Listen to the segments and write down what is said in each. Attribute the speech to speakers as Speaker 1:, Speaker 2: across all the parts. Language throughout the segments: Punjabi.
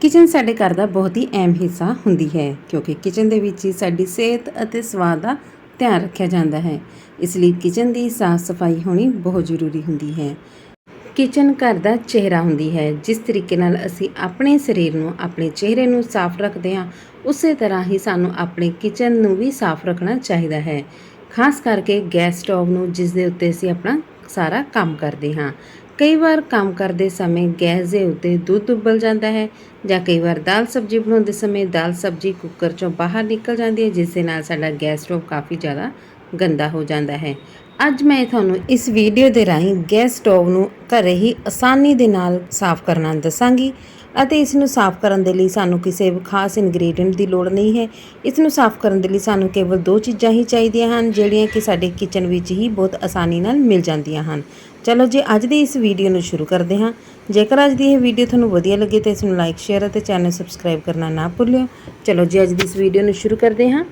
Speaker 1: ਕਿਚਨ ਸਾਡੇ ਘਰ ਦਾ ਬਹੁਤ ਹੀ ਅਹਿਮ ਹਿੱਸਾ ਹੁੰਦੀ ਹੈ, ਕਿਉਂਕਿ ਕਿਚਨ ਦੇ ਵਿੱਚ ਹੀ ਸਾਡੀ ਸਿਹਤ ਅਤੇ ਸਵਾਦ ਦਾ ਧਿਆਨ ਰੱਖਿਆ ਜਾਂਦਾ ਹੈ। ਇਸ ਲਈ ਕਿਚਨ ਦੀ ਸਾਫ਼ ਸਫ਼ਾਈ ਹੋਣੀ ਬਹੁਤ ਜ਼ਰੂਰੀ ਹੁੰਦੀ ਹੈ। ਕਿਚਨ ਘਰ ਦਾ ਚਿਹਰਾ ਹੁੰਦੀ ਹੈ, ਜਿਸ ਤਰੀਕੇ ਨਾਲ ਅਸੀਂ ਆਪਣੇ ਸਰੀਰ ਨੂੰ ਆਪਣੇ ਚਿਹਰੇ ਨੂੰ ਸਾਫ਼ ਰੱਖਦੇ ਹਾਂ, ਉਸੇ ਤਰ੍ਹਾਂ ਹੀ ਸਾਨੂੰ ਆਪਣੇ ਕਿਚਨ ਨੂੰ ਵੀ ਸਾਫ਼ ਰੱਖਣਾ ਚਾਹੀਦਾ ਹੈ। ਖਾਸ ਕਰਕੇ ਗੈਸ ਸਟੋਵ ਨੂੰ, ਜਿਸ ਦੇ ਉੱਤੇ ਅਸੀਂ ਆਪਣਾ ਸਾਰਾ ਕੰਮ ਕਰਦੇ ਹਾਂ। ਕਈ ਵਾਰ ਕੰਮ ਕਰਦੇ ਸਮੇਂ ਗੈਸ ਦੇ ਉੱਤੇ ਦੁੱਧ ਉਬਲ ਜਾਂਦਾ ਹੈ ਜਾਂ ਕਈ ਵਾਰ ਦਾਲ ਸਬਜ਼ੀ ਬਣਾਉਂਦੇ ਸਮੇਂ ਦਾਲ ਸਬਜ਼ੀ ਕੁੱਕਰ ਚੋਂ ਬਾਹਰ ਨਿਕਲ ਜਾਂਦੀ ਹੈ, ਜਿਸ ਦੇ ਨਾਲ ਸਾਡਾ ਗੈਸ ਸਟੋਵ ਕਾਫੀ ਜ਼ਿਆਦਾ ਗੰਦਾ ਹੋ ਜਾਂਦਾ ਹੈ। ਅੱਜ ਮੈਂ ਤੁਹਾਨੂੰ ਇਸ ਵੀਡੀਓ ਦੇ ਰਾਹੀਂ ਗੈਸ ਸਟੋਵ ਨੂੰ ਘਰੇ ਹੀ ਆਸਾਨੀ ਦੇ ਨਾਲ ਸਾਫ਼ ਕਰਨਾ ਦੱਸਾਂਗੀ ਅਤੇ ਇਸ ਨੂੰ ਸਾਫ਼ ਕਰਨ ਦੇ ਲਈ ਸਾਨੂੰ ਕਿਸੇ ਵੀ ਖਾਸ ਇਨਗਰੀਡੀਅੰਟ ਦੀ ਲੋੜ ਨਹੀਂ ਹੈ। ਇਸ ਨੂੰ ਸਾਫ਼ ਕਰਨ ਦੇ ਲਈ ਸਾਨੂੰ ਕੇਵਲ ਦੋ ਚੀਜ਼ਾਂ ਹੀ ਚਾਹੀਦੀਆਂ ਹਨ, ਜਿਹੜੀਆਂ ਕਿ ਸਾਡੇ ਕਿਚਨ ਵਿੱਚ ਹੀ ਬਹੁਤ ਆਸਾਨੀ ਨਾਲ ਮਿਲ ਜਾਂਦੀਆਂ ਹਨ। ਚਲੋ ਜੀ, ਅੱਜ ਦੀ ਇਸ ਵੀਡੀਓ ਨੂੰ ਸ਼ੁਰੂ ਕਰਦੇ ਹਾਂ। ਜੇਕਰ ਅੱਜ ਦੀ ਇਹ ਵੀਡੀਓ ਤੁਹਾਨੂੰ ਵਧੀਆ ਲੱਗੇ ਤਾਂ ਇਸ ਨੂੰ ਲਾਈਕ ਸ਼ੇਅਰ ਅਤੇ ਚੈਨਲ ਸਬਸਕ੍ਰਾਈਬ ਕਰਨਾ ਨਾ ਭੁੱਲਿਓ। ਚਲੋ ਜੀ, ਅੱਜ ਦੀ ਇਸ ਵੀਡੀਓ ਨੂੰ ਸ਼ੁਰੂ ਕਰਦੇ ਹਾਂ।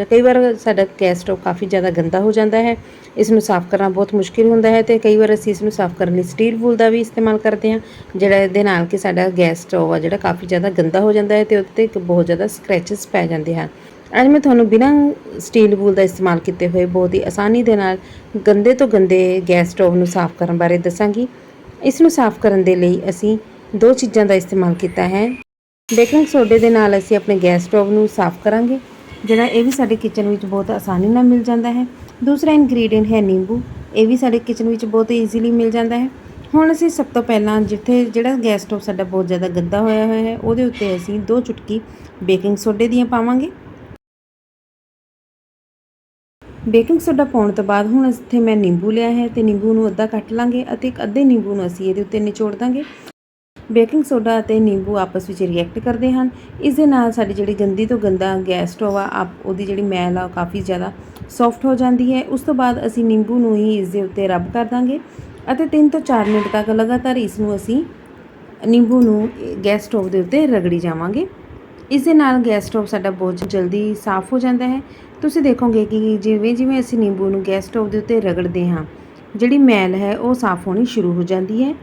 Speaker 1: ਜਾਂ ਕਈ ਵਾਰ ਸਾਡਾ ਗੈਸ ਸਟੋਵ ਕਾਫੀ ਜ਼ਿਆਦਾ ਗੰਦਾ ਹੋ ਜਾਂਦਾ ਹੈ, ਇਸ ਨੂੰ ਸਾਫ਼ ਕਰਨਾ ਬਹੁਤ ਮੁਸ਼ਕਿਲ ਹੁੰਦਾ ਹੈ ਤੇ ਕਈ ਵਾਰ ਅਸੀਂ ਇਸ ਨੂੰ ਸਾਫ਼ ਕਰਨ ਲਈ ਸਟੀਲ ਵੂਲ ਦਾ ਵੀ ਇਸਤੇਮਾਲ ਕਰਦੇ ਹਾਂ, ਜਿਹੜਾ ਇਹਦੇ ਨਾਲ ਕਿ ਸਾਡਾ ਗੈਸ ਸਟੋਵ ਆ ਜਿਹੜਾ ਕਾਫੀ ਜ਼ਿਆਦਾ ਗੰਦਾ ਹੋ ਜਾਂਦਾ ਹੈ ਤੇ ਉਹਦੇ ਤੇ ਬਹੁਤ ਜ਼ਿਆਦਾ ਸਕ੍ਰੈਚਸ ਪੈ ਜਾਂਦੇ ਹਨ। ਅੱਜ ਮੈਂ ਤੁਹਾਨੂੰ ਬਿਨਾਂ ਸਟੀਲ ਵੂਲ ਦਾ ਇਸਤੇਮਾਲ ਕੀਤੇ ਹੋਏ ਬਹੁਤ ਹੀ ਆਸਾਨੀ ਦੇ ਨਾਲ ਗੰਦੇ ਤੋਂ ਗੰਦੇ ਗੈਸ ਸਟੋਵ ਨੂੰ ਸਾਫ਼ ਕਰਨ ਬਾਰੇ ਦੱਸਾਂਗੀ। ਇਸ ਨੂੰ ਸਾਫ਼ ਕਰਨ ਦੇ ਲਈ ਅਸੀਂ ਦੋ ਚੀਜ਼ਾਂ ਦਾ ਇਸਤੇਮਾਲ ਕੀਤਾ ਹੈ। ਬੇਕਿੰਗ ਸੋਡੇ ਦੇ ਨਾਲ ਅਸੀਂ ਆਪਣੇ ਗੈਸ ਸਟੋਵ ਨੂੰ ਸਾਫ਼ ਕਰਾਂਗੇ। ਜਿਹੜਾ ਇਹ ਵੀ ਸਾਡੇ ਕਿਚਨ ਵਿੱਚ ਬਹੁਤ ਆਸਾਨੀ ਨਾਲ ਮਿਲ ਜਾਂਦਾ ਹੈ। ਦੂਸਰਾ ਇਨਗਰੀਡੀਅੰਟ ਹੈ ਨਿੰਬੂ। ਇਹ ਵੀ ਸਾਡੇ ਕਿਚਨ ਵਿੱਚ ਬਹੁਤ ਈਜ਼ੀਲੀ ਮਿਲ ਜਾਂਦਾ ਹੈ। ਹੁਣ ਅਸੀਂ ਸਭ ਤੋਂ ਪਹਿਲਾਂ ਜਿੱਥੇ ਜਿਹੜਾ ਗੈਸ ਸਟੋਵ ਸਾਡਾ ਬਹੁਤ ਜ਼ਿਆਦਾ ਗੰਦਾ ਹੋਇਆ ਹੋਇਆ ਹੈ, ਉਹਦੇ ਉੱਤੇ ਅਸੀਂ ਦੋ ਚੁਟਕੀ ਬੇਕਿੰਗ ਸੋਡੇ ਦੀਆਂ ਪਾਵਾਂਗੇ। ਬੇਕਿੰਗ ਸੋਡਾ ਪਾਉਣ ਤੋਂ ਬਾਅਦ ਹੁਣ ਇੱਥੇ ਮੈਂ ਨਿੰਬੂ ਲਿਆ ਹੈ ਤੇ ਨਿੰਬੂ ਨੂੰ ਅੱਧਾ ਕੱਟ ਲਾਂਗੇ ਅਤੇ ਇੱਕ ਅੱਧੇ ਨਿੰਬੂ ਨੂੰ ਅਸੀਂ ਇਹਦੇ ਉੱਤੇ ਨਿਚੋੜ ਦਾਂਗੇ। ਬੇਕਿੰਗ ਸੋਡਾ ਅਤੇ ਨਿੰਬੂ ਆਪਸ ਵਿੱਚ ਰਿਐਕਟ ਕਰਦੇ ਹਨ। ਇਸ ਦੇ ਨਾਲ ਸਾਡੀ ਜਿਹੜੀ ਗੰਦੀ ਤੋਂ ਗੰਦਾ ਗੈਸ ਸਟੋਵ ਆ, ਆਪ ਉਹਦੀ ਜਿਹੜੀ ਮੈਲ ਆ ਉਹ ਕਾਫੀ ਜ਼ਿਆਦਾ ਸੌਫਟ ਹੋ ਜਾਂਦੀ ਹੈ। ਉਸ ਤੋਂ ਬਾਅਦ ਅਸੀਂ ਨਿੰਬੂ ਨੂੰ ਹੀ ਇਸ ਦੇ ਉੱਤੇ ਰਬ ਕਰ ਦਾਂਗੇ ਅਤੇ 3 ਤੋਂ 4 ਮਿੰਟ ਤੱਕ ਲਗਾਤਾਰ ਇਸ ਨੂੰ ਅਸੀਂ ਨਿੰਬੂ ਨੂੰ ਗੈਸ ਸਟੋਵ ਦੇ ਉੱਤੇ ਰਗੜੀ ਜਾਵਾਂਗੇ। ਇਸ ਦੇ ਨਾਲ ਗੈਸ ਸਟੋਵ ਸਾਡਾ ਬਹੁਤ ਜਲਦੀ ਸਾਫ਼ ਹੋ ਜਾਂਦਾ ਹੈ। ਤੁਸੀਂ ਦੇਖੋਗੇ ਕਿ ਜਿਵੇਂ ਜਿਵੇਂ ਅਸੀਂ ਨਿੰਬੂ ਨੂੰ ਗੈਸ ਸਟੋਵ ਦੇ ਉੱਤੇ ਰਗੜਦੇ ਹਾਂ, ਜਿਹੜੀ ਮੈਲ ਹੈ ਉਹ ਸਾਫ਼ ਹੋਣੀ ਸ਼ੁਰੂ ਹੋ ਜਾਂਦੀ ਹੈ।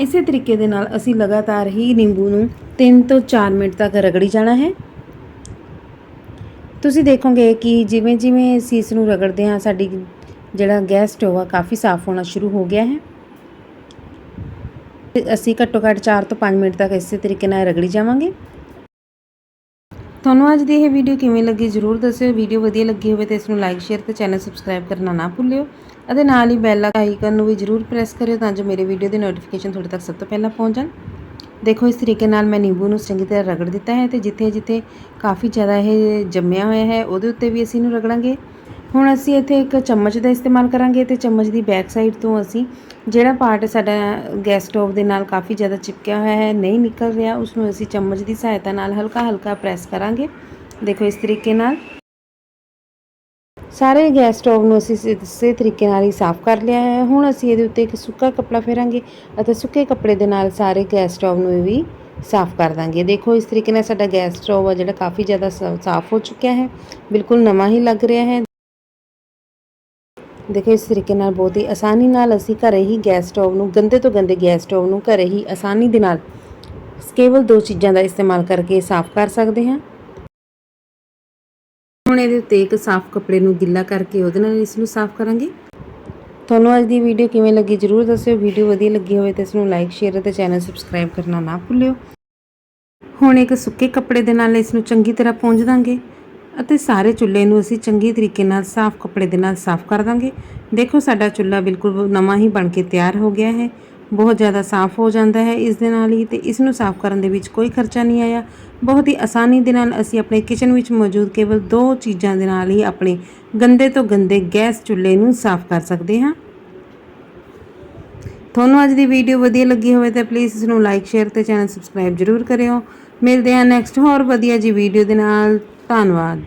Speaker 1: ਇਸੇ ਤਰੀਕੇ ਦੇ ਨਾਲ ਅਸੀਂ ਲਗਾਤਾਰ ਹੀ ਨਿੰਬੂ ਨੂੰ 3 ਤੋਂ 4 ਮਿੰਟ ਤੱਕ ਰਗੜੀ ਜਾਣਾ ਹੈ। ਤੁਸੀਂ ਦੇਖੋਗੇ ਕਿ ਜਿਵੇਂ ਜਿਵੇਂ ਅਸੀਂ ਇਸ ਨੂੰ ਰਗੜਦੇ ਹਾਂ, ਸਾਡੀ ਜਿਹੜਾ ਗੈਸ ਸਟੋਵ ਆ, ਕਾਫੀ ਸਾਫ਼ ਹੋਣਾ ਸ਼ੁਰੂ ਹੋ ਗਿਆ ਹੈ। ਅਸੀਂ ਘੱਟੋ ਘੱਟ 4 ਤੋਂ 5 ਮਿੰਟ ਤੱਕ ਇਸੇ ਤਰੀਕੇ ਨਾਲ ਰਗੜੀ ਜਾਵਾਂਗੇ। ਤੁਹਾਨੂੰ ਅੱਜ ਦੀ ਇਹ ਵੀਡੀਓ ਕਿਵੇਂ ਲੱਗੀ ਜਰੂਰ ਦੱਸਿਓ। ਵੀਡੀਓ ਵਧੀਆ ਲੱਗੀ ਹੋਵੇ ਤਾਂ ਇਸ ਨੂੰ ਲਾਈਕ ਸ਼ੇਅਰ ਤੇ ਚੈਨਲ ਸਬਸਕ੍ਰਾਈਬ ਕਰਨਾ ਨਾ ਭੁੱਲਿਓ। ਅਤੇ ਨਾਲ ਹੀ ਬੈਲ ਆਈਕਨ ਨੂੰ ਵੀ ਜਰੂਰ ਪ੍ਰੈਸ ਕਰਿਓ ਤਾਂ ਜੋ ਮੇਰੇ ਵੀਡੀਓ ਦੇ ਨੋਟੀਫਿਕੇਸ਼ਨ ਤੁਹਾਡੇ ਤੱਕ ਸਭ ਤੋਂ ਪਹਿਲਾਂ ਪਹੁੰਚ ਜਾਣ। ਦੇਖੋ, ਇਸ ਤਰੀਕੇ ਨਾਲ ਮੈਂ ਨਿੰਬੂ ਨੂੰ ਚੰਗੀ ਤਰ੍ਹਾਂ ਰਗੜ ਦਿੱਤਾ ਹੈ ਤੇ ਜਿੱਥੇ ਜਿੱਥੇ ਕਾਫੀ ਜ਼ਿਆਦਾ ਇਹ ਜੰਮਿਆ ਹੋਇਆ ਹੈ, ਉਹਦੇ ਉੱਤੇ ਵੀ ਅਸੀਂ ਇਹਨੂੰ ਰਗੜਾਂਗੇ। ਹੁਣ ਅਸੀਂ ਇੱਥੇ ਇੱਕ ਚਮਚ ਦਾ ਇਸਤੇਮਾਲ ਕਰਾਂਗੇ ਤੇ ਚਮਚ ਦੀ ਬੈਕ ਸਾਈਡ ਤੋਂ ਅਸੀਂ ਜਿਹੜਾ ਪਾਰਟ ਸਾਡਾ ਗੈਸ ਸਟੋਵ ਦੇ ਨਾਲ ਕਾਫੀ ਜ਼ਿਆਦਾ ਚਿਪਕਿਆ ਹੋਇਆ ਹੈ, ਨਹੀਂ ਨਿਕਲ ਰਿਹਾ ਉਸ ਨੂੰ ਅਸੀਂ ਚਮਚ ਦੀ ਸਹਾਇਤਾ ਨਾਲ ਹਲਕਾ ਹਲਕਾ ਪ੍ਰੈਸ ਕਰਾਂਗੇ। ਦੇਖੋ, ਇਸ ਤਰੀਕੇ ਨਾਲ ਸਾਰੇ ਗੈਸ ਸਟੋਵ ਨੂੰ ਅਸੀਂ ਇਸੇ ਤਰੀਕੇ ਨਾਲ ਹੀ ਸਾਫ਼ ਕਰ ਲਿਆ ਹੈ। ਹੁਣ ਅਸੀਂ ਇਹਦੇ ਉੱਤੇ ਇੱਕ ਸੁੱਕਾ ਕੱਪੜਾ ਫੇਰਾਂਗੇ ਅਤੇ ਸੁੱਕੇ ਕੱਪੜੇ ਦੇ ਨਾਲ ਸਾਰੇ ਗੈਸ ਸਟੋਵ ਨੂੰ ਵੀ ਸਾਫ਼ ਕਰ ਦਾਂਗੇ। ਦੇਖੋ, ਇਸ ਤਰੀਕੇ ਨਾਲ ਸਾਡਾ ਗੈਸ ਸਟੋਵ ਆ ਜਿਹੜਾ ਕਾਫੀ ਜ਼ਿਆਦਾ ਸਾਫ਼ ਹੋ ਚੁੱਕਿਆ ਹੈ। ਬਿਲਕੁਲ ਨਵਾਂ ਹੀ ਲੱਗ ਰਿਹਾ ਹੈ। ਦੇਖੋ, ਇਸ ਤਰੀਕੇ ਨਾਲ ਬਹੁਤ ਹੀ ਆਸਾਨੀ ਨਾਲ ਅਸੀਂ ਘਰੇ ਹੀ ਗੈਸ ਸਟੋਵ ਨੂੰ, ਗੰਦੇ ਤੋਂ ਗੰਦੇ ਗੈਸ ਸਟੋਵ ਨੂੰ ਘਰੇ ਹੀ ਆਸਾਨੀ ਦੇ ਨਾਲ ਕੇਵਲ ਦੋ ਚੀਜ਼ਾਂ ਦਾ ਇਸਤੇਮਾਲ ਕਰਕੇ ਸਾਫ਼ ਕਰ ਸਕਦੇ ਹਾਂ। ਹੁਣ ਇਹਦੇ ਉੱਤੇ ਇੱਕ ਸਾਫ਼ ਕੱਪੜੇ ਨੂੰ ਗਿੱਲਾ ਕਰਕੇ ਉਹਦੇ ਨਾਲ ਇਸ ਨੂੰ ਸਾਫ਼ ਕਰਾਂਗੇ। ਤੁਹਾਨੂੰ ਅੱਜ ਦੀ ਵੀਡੀਓ ਕਿਵੇਂ ਲੱਗੀ ਜਰੂਰ ਦੱਸਿਓ। ਵੀਡੀਓ ਵਧੀਆ ਲੱਗੀ ਹੋਵੇ ਤਾਂ ਇਸ ਨੂੰ ਲਾਈਕ ਸ਼ੇਅਰ ਅਤੇ ਚੈਨਲ ਸਬਸਕ੍ਰਾਈਬ ਕਰਨਾ ਨਾ ਭੁੱਲਿਓ। ਹੁਣ ਇੱਕ ਸੁੱਕੇ ਕੱਪੜੇ ਦੇ ਨਾਲ ਇਸ ਨੂੰ ਚੰਗੀ ਤਰ੍ਹਾਂ ਪੂੰਝ ਦਾਂਗੇ ਅਤੇ ਸਾਰੇ ਚੁੱਲ੍ਹੇ ਨੂੰ ਅਸੀਂ ਚੰਗੀ ਤਰੀਕੇ ਨਾਲ ਸਾਫ਼ ਕੱਪੜੇ ਦੇ ਨਾਲ ਸਾਫ਼ ਕਰ ਦਾਂਗੇ। ਦੇਖੋ ਸਾਡਾ ਚੁੱਲ੍ਹਾ ਬਿਲਕੁਲ ਨਵਾਂ ਹੀ ਬਣ ਕੇ ਤਿਆਰ ਹੋ ਗਿਆ ਹੈ। ਬਹੁਤ ਜ਼ਿਆਦਾ ਸਾਫ਼ ਹੋ ਜਾਂਦਾ ਹੈ ਇਸ ਦੇ ਨਾਲ ਹੀ ਤੇ ਇਸ ਨੂੰ ਸਾਫ਼ ਕਰਨ ਦੇ ਵਿੱਚ ਕੋਈ ਖਰਚਾ ਨਹੀਂ ਆਇਆ। ਬਹੁਤ ਹੀ ਆਸਾਨੀ ਦੇ ਨਾਲ ਅਸੀਂ ਆਪਣੇ ਕਿਚਨ ਵਿੱਚ ਮੌਜੂਦ ਕੇਵਲ ਦੋ ਚੀਜ਼ਾਂ ਦੇ ਨਾਲ ਹੀ ਆਪਣੇ ਗੰਦੇ ਤੋਂ ਗੰਦੇ ਗੈਸ ਚੁੱਲ੍ਹੇ ਨੂੰ ਸਾਫ਼ ਕਰ ਸਕਦੇ ਹਾਂ। ਤੁਹਾਨੂੰ ਅੱਜ ਦੀ ਵੀਡੀਓ ਵਧੀਆ ਲੱਗੀ ਹੋਵੇ ਤਾਂ ਪਲੀਜ਼ ਇਸ ਨੂੰ ਲਾਈਕ ਸ਼ੇਅਰ ਤੇ ਚੈਨਲ ਸਬਸਕ੍ਰਾਈਬ ਜ਼ਰੂਰ ਕਰਿਓ। ਮਿਲਦੇ ਹਾਂ ਨੈਕਸਟ ਹੋਰ ਵਧੀਆ ਜੀ ਵੀਡੀਓ ਦੇ ਨਾਲ। ਧੰਨਵਾਦ।